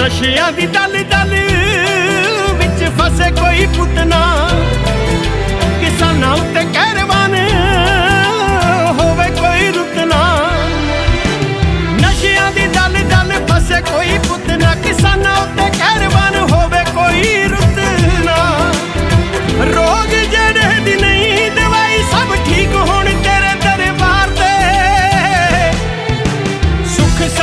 ਨਸ਼ਿਆਂ ਦੀ ਦਲ ਦਲ ਵਿੱਚ ਫਸੇ ਕੋਈ ਪੁੱਤਨਾ ਕਿਸਾਨਾਂ